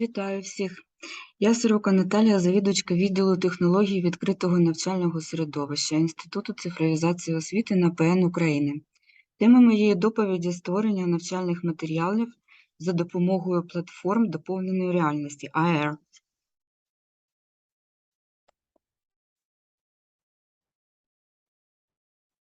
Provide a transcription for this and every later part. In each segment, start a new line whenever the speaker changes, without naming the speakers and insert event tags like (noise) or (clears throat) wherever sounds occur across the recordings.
Вітаю всіх! Я Сорока Наталія, завідувачка відділу технологій відкритого навчального середовища Інституту цифровізації освіти на ПН України. Тема моєї доповіді створення навчальних матеріалів за допомогою платформ доповненої реальності AR.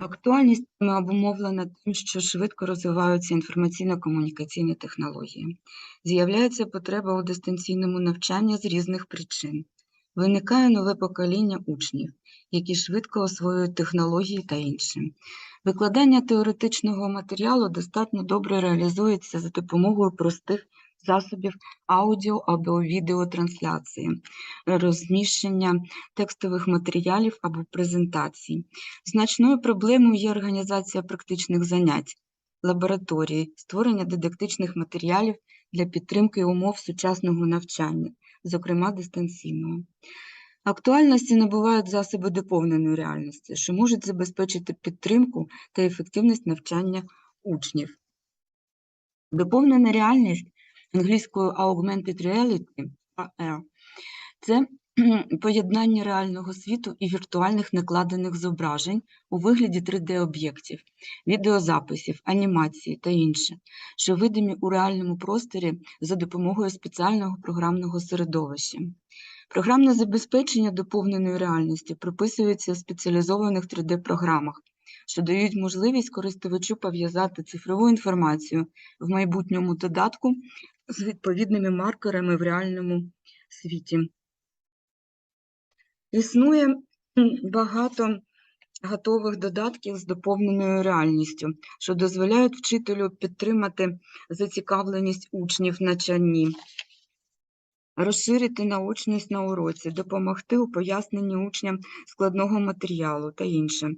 Актуальність обумовлена тим, що швидко розвиваються інформаційно-комунікаційні технології. З'являється потреба у дистанційному навчанні з різних причин. Виникає нове покоління учнів, які швидко освоюють технології та інше. Викладання теоретичного матеріалу достатньо добре реалізується за допомогою простих засобів аудіо або відеотрансляції, розміщення текстових матеріалів або презентацій. Значною проблемою є організація практичних занять, лабораторії, створення дидактичних матеріалів для підтримки умов сучасного навчання, зокрема дистанційного. Актуальності набувають засоби доповненої реальності, що можуть забезпечити підтримку та ефективність навчання учнів. Доповнена реальність англійською Augmented Reality AR – це (clears throat) поєднання реального світу і віртуальних накладених зображень у вигляді 3D-об'єктів, відеозаписів, анімації та інше, що видимі у реальному просторі за допомогою спеціального програмного середовища. Програмне забезпечення доповненої реальності прописується в спеціалізованих 3D-програмах, що дають можливість користувачу пов'язати цифрову інформацію в майбутньому додатку з відповідними маркерами в реальному світі. Існує багато готових додатків з доповненою реальністю, що дозволяють вчителю підтримати зацікавленість учнів навчанні, розширити наочність на уроці, допомогти у поясненні учням складного матеріалу та інше.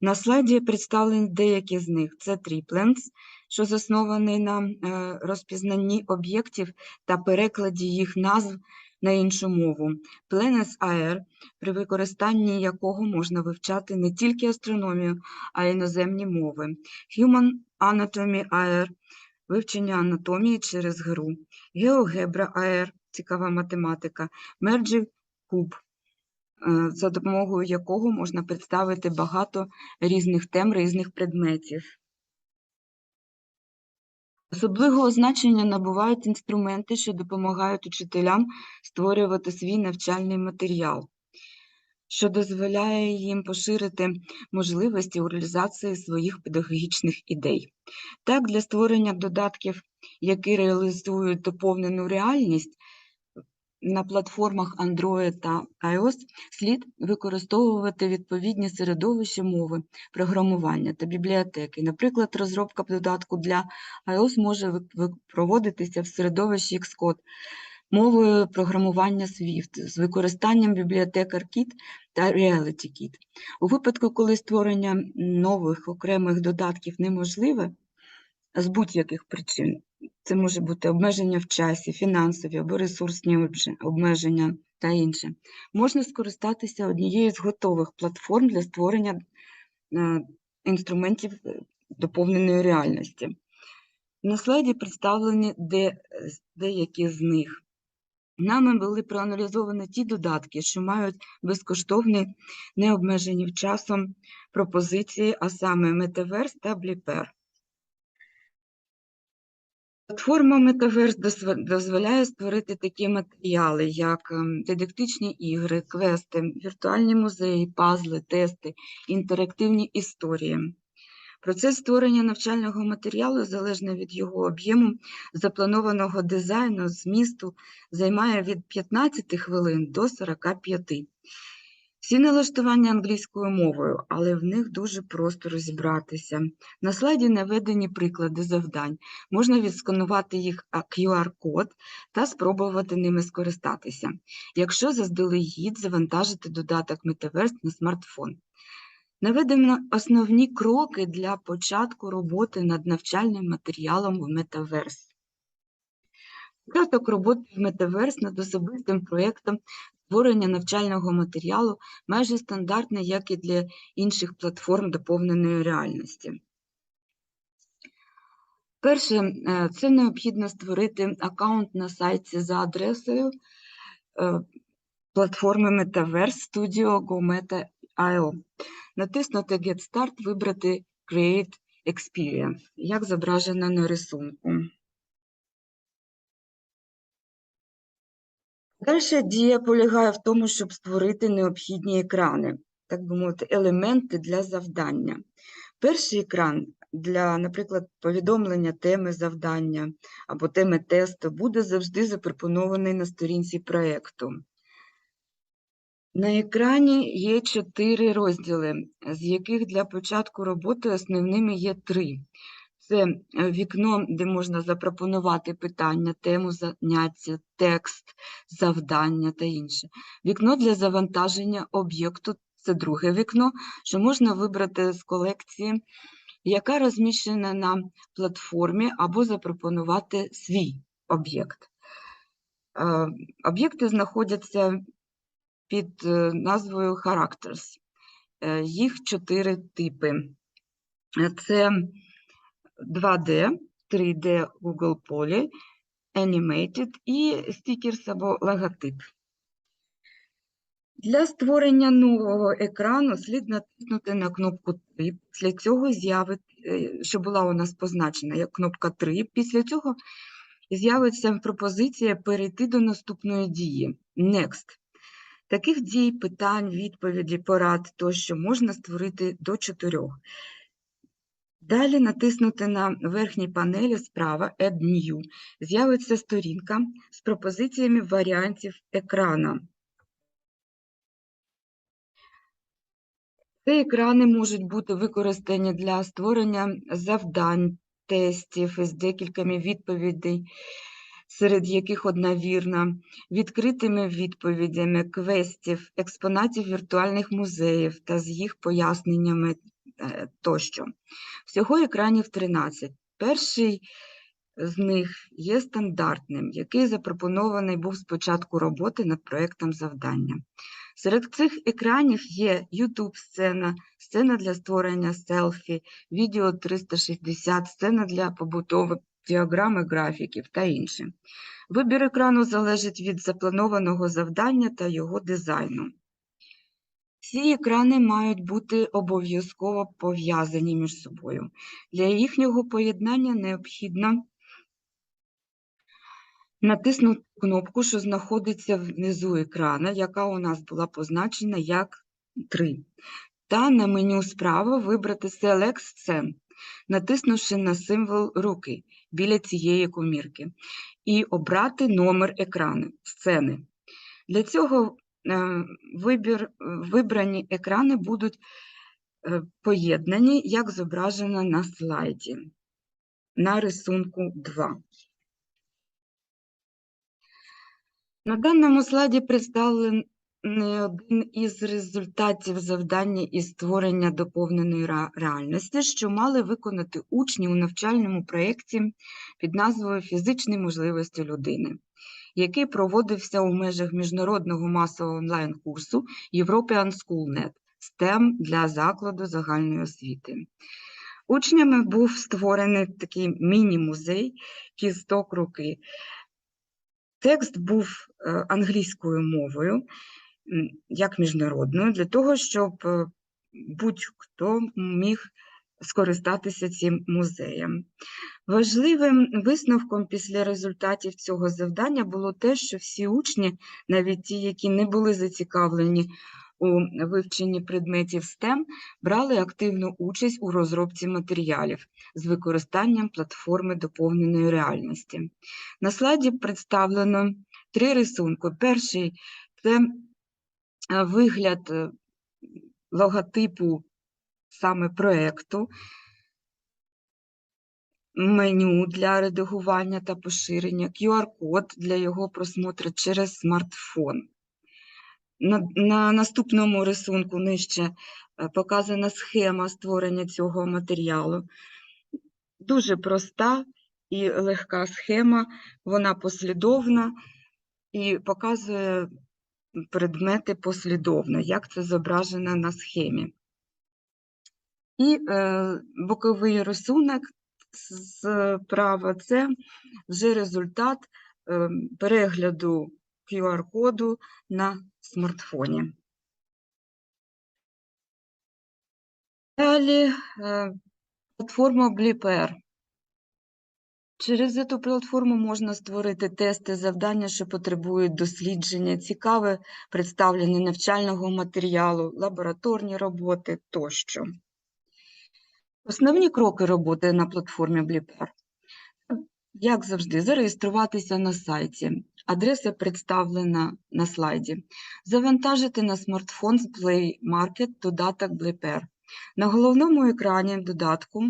На слайді представлені деякі з них. Це Tripленс, що заснований на е, розпізнанні об'єктів та перекладі їх назв на іншу мову. Planes AR, при використанні якого можна вивчати не тільки астрономію, а й іноземні мови. Human Anatomy AR – вивчення анатомії через гру. GeoGebra AR – цікава математика. Merge Cube е, за допомогою якого можна представити багато різних тем, різних предметів. Особливого значення набувають інструменти, що допомагають учителям створювати свій навчальний матеріал, що дозволяє їм поширити можливості у реалізації своїх педагогічних ідей. Так, для створення додатків, які реалізують доповнену реальність, на платформах Android та iOS слід використовувати відповідні середовища мови, програмування та бібліотеки. Наприклад, розробка додатку для iOS може проводитися в середовищі Xcode мовою програмування Swift з використанням бібліотек ARKit та RealityKit. У випадку, коли створення нових окремих додатків неможливе з будь-яких причин, це може бути обмеження в часі, фінансові або ресурсні обмеження та інше. Можна скористатися однією з готових платформ для створення е, інструментів е, доповненої реальності. На слайді представлені де, деякі з них. Нами були проаналізовані ті додатки, що мають безкоштовні, необмежені часом пропозиції, а саме Metaverse та Bliper. Платформа Metaverse дозволяє створити такі матеріали, як ем, дидактичні ігри, квести, віртуальні музеї, пазли, тести, інтерактивні історії. Процес створення навчального матеріалу, залежно від його об'єму, запланованого дизайну, змісту, займає від 15 хвилин до 45. Всі налаштування англійською мовою, але в них дуже просто розібратися. На слайді наведені приклади завдань. Можна відсканувати їх QR-код та спробувати ними скористатися, якщо заздалегідь завантажити додаток Metaverse на смартфон. Наведено основні кроки для початку роботи над навчальним матеріалом в Metaverse. Початок роботи в Metaverse над особистим проєктом створення навчального матеріалу майже стандартне, як і для інших платформ доповненої реальності. Перше, е, це необхідно створити аккаунт на сайті за адресою е, платформи Metaverse Studio GoMeta.io. Натиснути Get Start, вибрати Create Experience, як зображено на рисунку. Далі дія полягає в тому, щоб створити необхідні екрани, так би мовити, елементи для завдання. Перший екран для, наприклад, повідомлення теми завдання або теми тесту буде завжди запропонований на сторінці проєкту. На екрані є чотири розділи, з яких для початку роботи основними є три. Це е, вікно, де можна запропонувати питання, тему заняття, текст, завдання та інше. Вікно для завантаження об'єкту це друге вікно, що можна вибрати з колекції, яка розміщена на платформі, або запропонувати свій об'єкт. Е, Об'єкти знаходяться під е, назвою. Е, Їх чотири типи. Це 2D, 3D Google Poly, Animated і Stickers або логотип. Для створення нового екрану слід натиснути на кнопку 3. Після цього з'явить, е, що була у нас позначена як кнопка 3. Після цього з'явиться пропозиція перейти до наступної дії Next. Таких дій, питань, відповіді, порад тощо можна створити до чотирьох. Далі натиснути на верхній панелі справа Add New. З'явиться сторінка з пропозиціями варіантів екрана. Ці екрани можуть бути використані для створення завдань, тестів із декількома відповідей, серед яких одна вірна, відкритими відповідями, квестів, експонатів віртуальних музеїв та з їх поясненнями тощо. Всього екранів 13. Перший з них є стандартним, який запропонований був з початку роботи над проєктом завдання. Серед цих екранів є YouTube-сцена, сцена для створення селфі, відео 360, сцена для побутови, діаграми графіків та інше. Вибір екрану залежить від запланованого завдання та його дизайну. Ці екрани мають бути обов'язково пов'язані між собою. Для їхнього поєднання необхідно натиснути кнопку, що знаходиться внизу екрана, яка у нас була позначена як 3. Та на меню справа вибрати Select Scene, натиснувши на символ руки біля цієї комірки, і обрати номер екрану сцени. Для цього вибір, вибрані екрани будуть е, поєднані, як зображено на слайді, на рисунку 2. На даному слайді представлений один із результатів завдання із створення доповненої реальності, що мали виконати учні у навчальному проєкті під назвою Фізичні можливості людини, який проводився у межах міжнародного масового онлайн-курсу European SchoolNet STEM для закладу загальної освіти. Учнями був створений такий міні-музей кісток руки. Текст був е, англійською мовою, як міжнародною, для того, щоб е, будь-хто міг скористатися цим музеєм. Важливим висновком після результатів цього завдання було те, що всі учні, навіть ті, які не були зацікавлені у вивченні предметів STEM, брали активну участь у розробці матеріалів з використанням платформи доповненої реальності. На слайді представлено три рисунки. Перший це е, вигляд е, логотипу саме проєкту, меню для редагування та поширення, QR-код для його просмотру через смартфон. На, на наступному рисунку нижче е, показана схема створення цього матеріалу. Дуже проста і легка схема, вона послідовна і показує предмети послідовно, як це зображено на схемі. І е, боковий рисунок справа це вже результат ем, перегляду QR-коду на смартфоні. Далі е, платформа Blipper. Через цю платформу можна створити тести, завдання, що потребують дослідження, цікаве представлення навчального матеріалу, лабораторні роботи тощо. Основні кроки роботи на платформі Blipper. Як завжди, зареєструватися на сайті. Адреса представлена на слайді. Завантажити на смартфон з Play Market додаток Blipper. На головному екрані додатку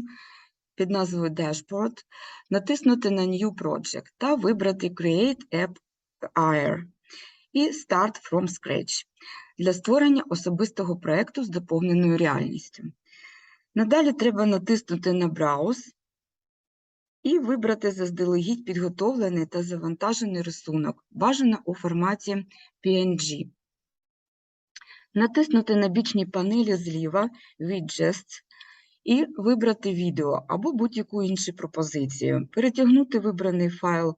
під назвою Dashboard натиснути на New Project та вибрати Create App Air і Start from Scratch для створення особистого проєкту з доповненою реальністю. Надалі треба натиснути на Browse і вибрати заздалегідь підготовлений та завантажений рисунок, бажано у форматі PNG. Натиснути на бічній панелі зліва Widgets і вибрати відео або будь-яку іншу пропозицію. Перетягнути вибраний файл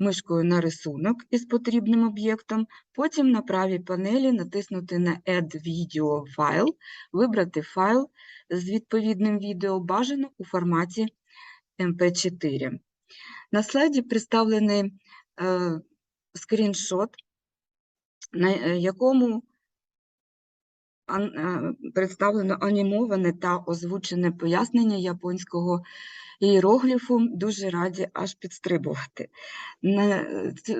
мишкою на рисунок із потрібним об'єктом, потім на правій панелі натиснути на Add Video File, вибрати файл з відповідним відео, бажано у форматі MP4. На слайді представлений е, скріншот, на е, якому представлено анімоване та озвучене пояснення японського іерогліфу. Дуже раді аж підстрибувати.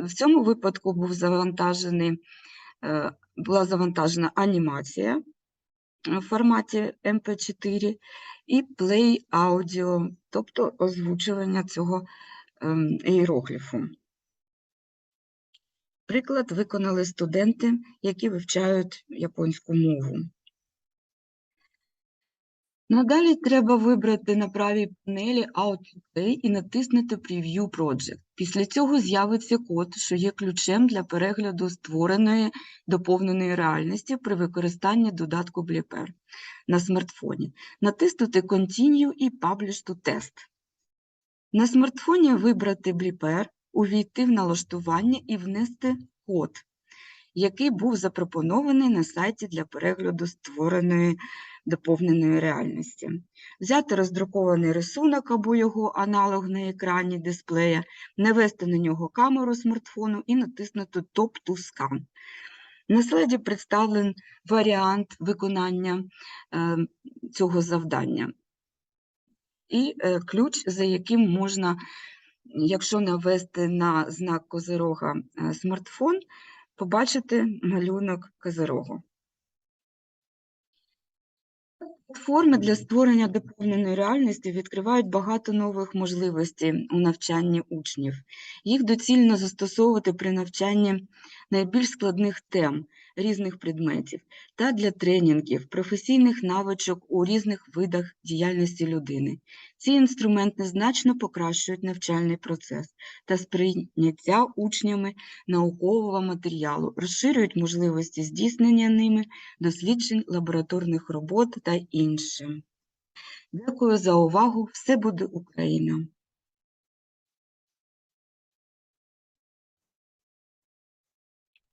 В цьому випадку був завантажений, е, була завантажена анімація в форматі MP4 і Play Audio, тобто озвучування цього ем, іерогліфу. Приклад виконали студенти, які вивчають японську мову. Надалі треба вибрати на правій панелі Out Play і натиснути Preview Project. Після цього з'явиться код, що є ключем для перегляду створеної доповненої реальності при використанні додатку Blipper на смартфоні. Натиснути Continue і Publish to Test. На смартфоні вибрати Blipper, увійти в налаштування і внести код, який був запропонований на сайті для перегляду створеної доповненої реальності. Взяти роздрукований рисунок або його аналог на екрані дисплея, навести на нього камеру смартфону і натиснути Top to Scan. На слайді представлений варіант виконання е, цього завдання і е, ключ, за яким можна, якщо навести на знак козирога е, смартфон, побачити малюнок козирогу. Платформи для створення доповненої реальності відкривають багато нових можливостей у навчанні учнів. Їх доцільно застосовувати при навчанні найбільш складних тем різних предметів та для тренінгів, професійних навичок у різних видах діяльності людини. Ці інструменти значно покращують навчальний процес та сприйняття учнями наукового матеріалу, розширюють можливості здійснення ними досліджень, лабораторних робот та інше. Дякую за увагу. Все буде Україна!